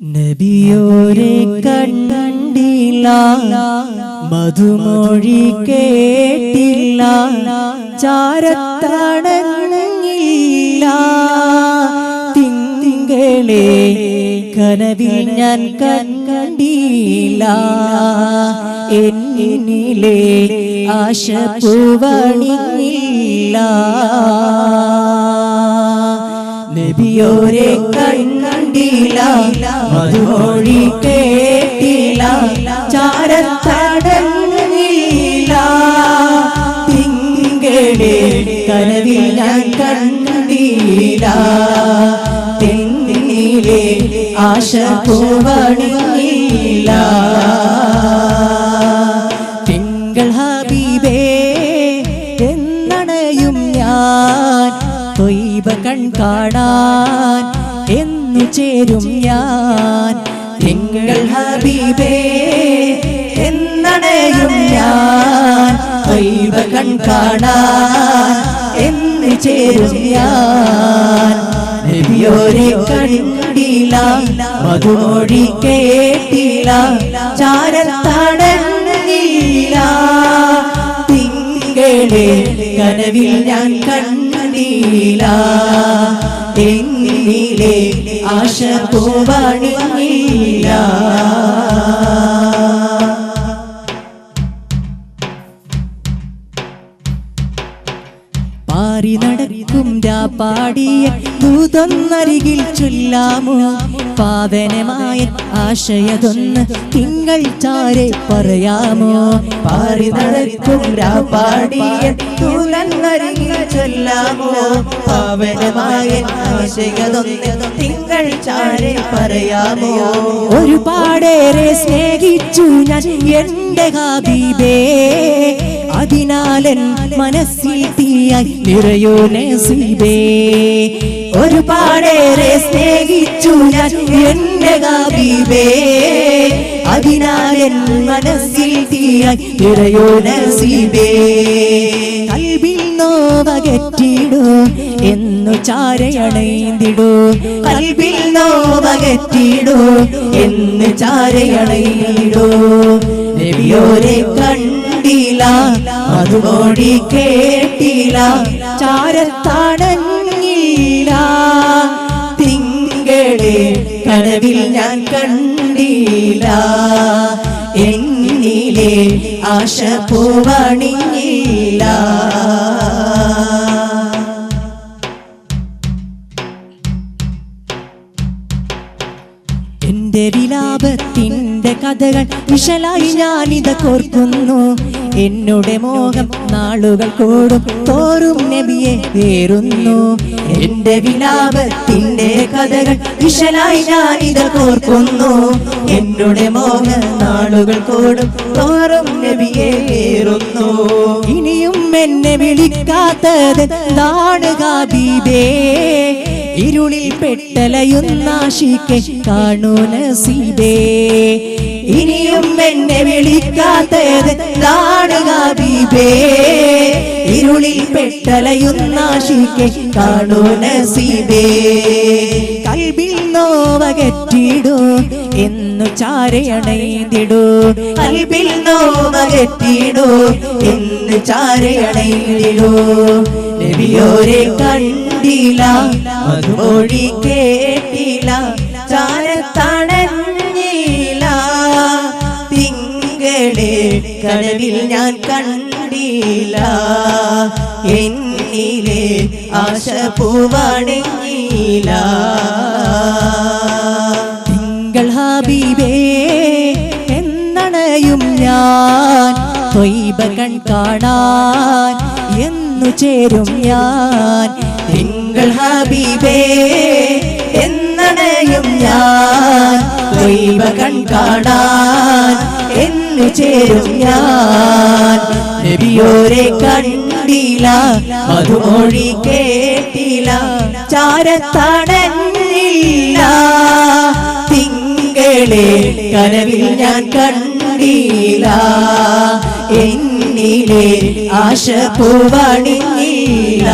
നബിയോരെ കണ്ടില്ല. മധുമൊഴി കേട്ടില്ല. ചാരത്തണങ്ങില്ല തിങ്കളെ കനവിൽ ഞാൻ കണ്ടില്ല. എന്നിലെ ആശ നബിയോരെ നബിയോരെ കണ്ടില്ല മധുമൊഴി കേട്ടില്ല ചാരത്തടങ്ങില്ല തിങ്കടെ കനവിൽ ഞാൻ കണ്ടില്ല. തെങ്ങിലെ ആശ പൂവണില്ല തിങ്കൾ ഹബീബേ ഞാൻ. കാണാൻ എന്നു ചേരും ഞാൻ. നിങ്ങൾ ഹബീബേ എന്നണയും ഞാൻ. ദൈവ കൺ കാണാൻ എന്ന് ചേരും ഞാൻ. നബിയോരെ കണ്ടില്ല മധുമൊഴി കേട്ടില്ല ചാരത്തടങ്ങില്ല തിങ്കളെ കനവിൽ ഞാൻ കണ്ടില്ല. എന്നിലെ ആശ പൂവണില്ല പാറി നടക്കും പാടിയ ദൂതൊന്നരികിൽ ചൊല്ലാമോ? പാവനമായ ആശയതൊന്ന് തിങ്കൾ ചാരെ പറയാമോ? പാറി നടക്കും പാടിയ ദൂതൊന്നരികിൽ ചൊല്ലാമോ? പാവനമായ ആശയതൊന്ന് തിങ്കൾ ചാരെ പറയാമോ? ഒരുപാടേറെ സ്നേഹിച്ചു ഞാൻ എന്റെ ഹാബീബേ. അതിനാലൻ മനസ്സിൽ തീയായി നിറയോ നസീബേ ഒരുപാടേറെ സ്നേഹിച്ചു ഞാൻ എന്റെ അതിനാൽ എൻ മനസ്സിൽ തീയായി നിറയോ നസീബേ കൽബിൽ നോവകറ്റിടൂ എന്നു ചാരയണൈന്തിടൂ കൽബിൽ നോവകറ്റിടൂ എന്ന് ചാരയണൈടൂ നബിയോരെ കണ്ടില്ല അതുമോടി കേട്ടില്ല ചാരത്തടങ്ങില്ല തിങ്കളെ കനവിൽ ഞാൻ കണ്ടില്ല. എന്നിലെ ആശ പൂവണിയില്ല എന്റെ വിലാപത്തിന്റെ കഥകൾ വിശലായി ഞാനിത കോർക്കുന്നു. എന്നോട് മോഹം നാളുകൾ കൂടും. തോറും നബിയെ ഏറുന്നു എന്റെ വിലാപത്തിന്റെ കഥകൾ വിശലായി ഞാൻ ഇത് കോർക്കുന്നു. എന്നുടെ മോഹം നാളുകൾ കൂടും. തോറും നബിയെ ഏറുന്നു ഇനിയും എന്നെ വിളിക്കാത്തത് നാടുകാബീബേ ഇരുളിൽ പെട്ടലയുന്നാശിക്കെ കാണൂ നസീബേ. ഇനിയും എന്നെ വിളിക്കാത്തത് കാണുക ബീബേ. ഇരുളിൽ പെട്ടലയുന്നാശിക്കെ കാണൂ നസീബേ. കൽബിൽ നോവകറ്റിടൂ എന്നു ചാരയണൈതിടൂ കൽബിൽ നോവകറ്റിടൂ എന്ന് ചാരയണൈതിടൂ രവിയോരെ കണ്ടില്ല മധുമൊഴി കേട്ടില്ല ചാരത്തണഞ്ഞില്ല കടലിൽ ഞാൻ കണ്ടില്ല. എന്നിലെ ആശ പൂവണില്ല തിങ്കൾ ഹബീബേ എന്നണയും ഞാൻ. തൊയ്ബ കൺ കാണാൻ എന്നു ചേരും ഞാൻ. തിങ്കൾ ഹബീബേ എന്നണയും ഞാൻ. തൊയ്ബ കൺ കാണാൻ എന്നു ചേരും ഞാൻ. നബിയോരെ കണ്ടില്ല മധുമൊഴി കേട്ടില്ല ചാരത്തടഞ്ഞില്ല. തിങ്കളെ കനവിൽ ഞാൻ കണ്ടില്ല. എന്നിലെ ആശ പൂവണില്ല